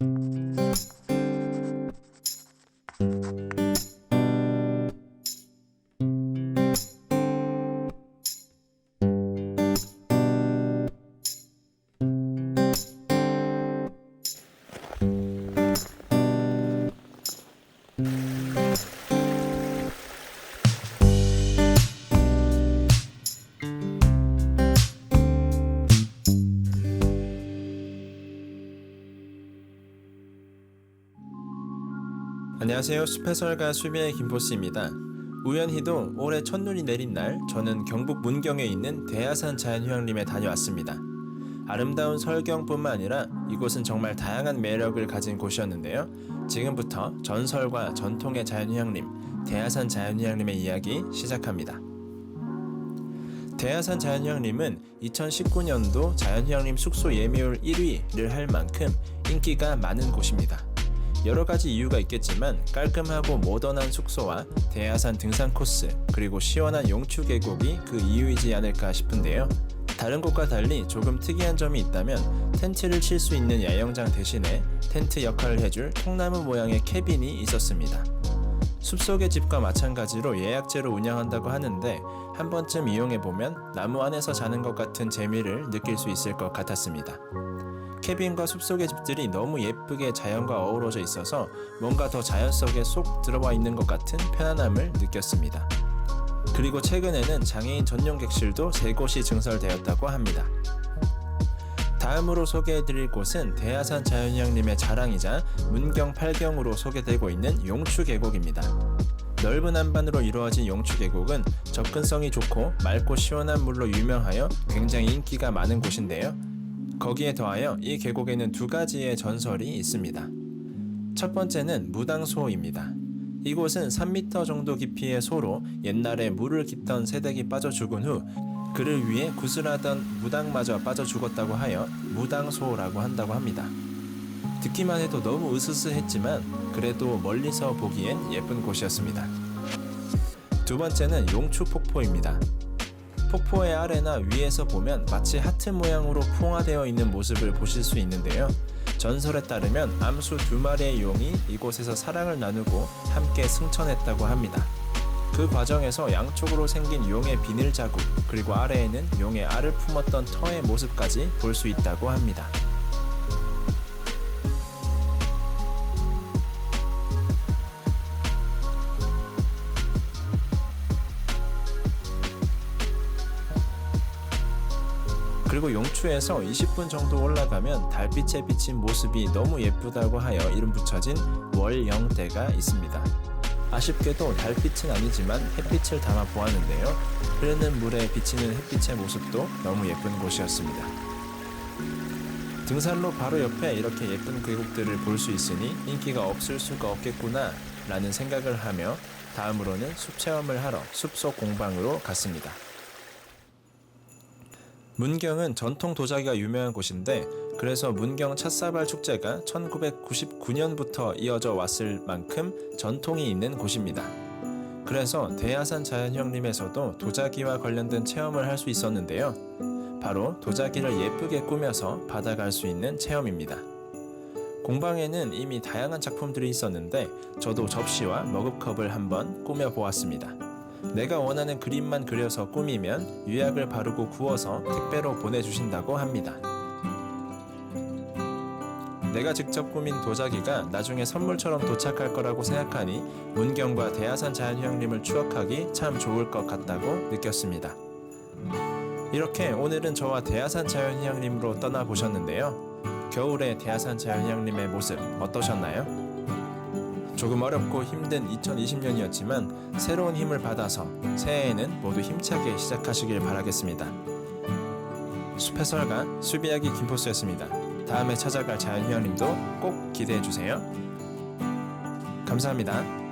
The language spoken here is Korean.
Música 안녕하세요. 숲해설가 수비의 김포스입니다. 우연히도 올해 첫눈이 내린 날 저는 경북 문경에 있는 대야산 자연휴양림에 다녀왔습니다. 아름다운 설경뿐만 아니라 이곳은 정말 다양한 매력을 가진 곳이었는데요. 지금부터 전설과 전통의 자연휴양림, 대야산 자연휴양림의 이야기 시작합니다. 대야산 자연휴양림은 2019년도 자연휴양림 숙소 예매율 1위를 할 만큼 인기가 많은 곳입니다. 여러 가지 이유가 있겠지만 깔끔하고 모던한 숙소와 대야산 등산 코스 그리고 시원한 용추 계곡이 그 이유이지 않을까 싶은데요. 다른 곳과 달리 조금 특이한 점이 있다면 텐트를 칠 수 있는 야영장 대신에 텐트 역할을 해줄 통나무 모양의 캐빈이 있었습니다. 숲속의 집과 마찬가지로 예약제로 운영한다고 하는데 한 번쯤 이용해 보면 나무 안에서 자는 것 같은 재미를 느낄 수 있을 것 같았습니다. 캐빈과 숲속의 집들이 너무 예쁘게 자연과 어우러져 있어서 뭔가 더 자연 속에 쏙 들어와 있는 것 같은 편안함을 느꼈습니다. 그리고 최근에는 장애인 전용 객실도 세 곳이 증설되었다고 합니다. 다음으로 소개해드릴 곳은 대야산 자연휴양림의 자랑이자 문경 팔경으로 소개되고 있는 용추 계곡입니다. 넓은 안반으로 이루어진 용추 계곡은 접근성이 좋고 맑고 시원한 물로 유명하여 굉장히 인기가 많은 곳인데요. 거기에 더하여 이 계곡에는 두 가지의 전설이 있습니다. 첫 번째는 무당소입니다. 이곳은 3m 정도 깊이의 소로 옛날에 물을 깃던 새댁이 빠져 죽은 후 그를 위해 구슬하던 무당마저 빠져 죽었다고 하여 무당소라고 한다고 합니다. 듣기만 해도 너무 으스스했지만 그래도 멀리서 보기엔 예쁜 곳이었습니다. 두 번째는 용추 폭포입니다. 폭포의 아래나 위에서 보면 마치 하트 모양으로 풍화되어 있는 모습을 보실 수 있는데요. 전설에 따르면 암수 두 마리의 용이 이곳에서 사랑을 나누고 함께 승천했다고 합니다. 그 과정에서 양쪽으로 생긴 용의 비늘 자국 그리고 아래에는 용의 알을 품었던 터의 모습까지 볼 수 있다고 합니다. 그리고 용추에서 20분 정도 올라가면 달빛에 비친 모습이 너무 예쁘다고 하여 이름 붙여진 월영대가 있습니다. 아쉽게도 달빛은 아니지만 햇빛을 담아 보았는데요. 흐르는 물에 비치는 햇빛의 모습도 너무 예쁜 곳이었습니다. 등산로 바로 옆에 이렇게 예쁜 계곡들을 볼 수 있으니 인기가 없을 수가 없겠구나 라는 생각을 하며 다음으로는 숲 체험을 하러 숲속 공방으로 갔습니다. 문경은 전통 도자기가 유명한 곳인데 그래서 문경 찻사발 축제가 1999년부터 이어져 왔을 만큼 전통이 있는 곳입니다. 그래서 대야산 자연형림에서도 도자기와 관련된 체험을 할 수 있었는데요. 바로 도자기를 예쁘게 꾸며서 받아갈 수 있는 체험입니다. 공방에는 이미 다양한 작품들이 있었는데 저도 접시와 머그컵을 한번 꾸며 보았습니다. 내가 원하는 그림만 그려서 꾸미면 유약을 바르고 구워서 택배로 보내주신다고 합니다. 내가 직접 꾸민 도자기가 나중에 선물처럼 도착할 거라고 생각하니 문경과 대야산 자연휴양림을 추억하기 참 좋을 것 같다고 느꼈습니다. 이렇게 오늘은 저와 대야산 자연휴양림으로 떠나보셨는데요. 겨울의 대야산 자연휴양림의 모습 어떠셨나요? 조금 어렵고 힘든 2020년이었지만 새로운 힘을 받아서 새해에는 모두 힘차게 시작하시길 바라겠습니다. 숲의 설가 수비하기 김포스였습니다. 다음에 찾아갈 자연휴양림도 꼭 기대해 주세요. 감사합니다.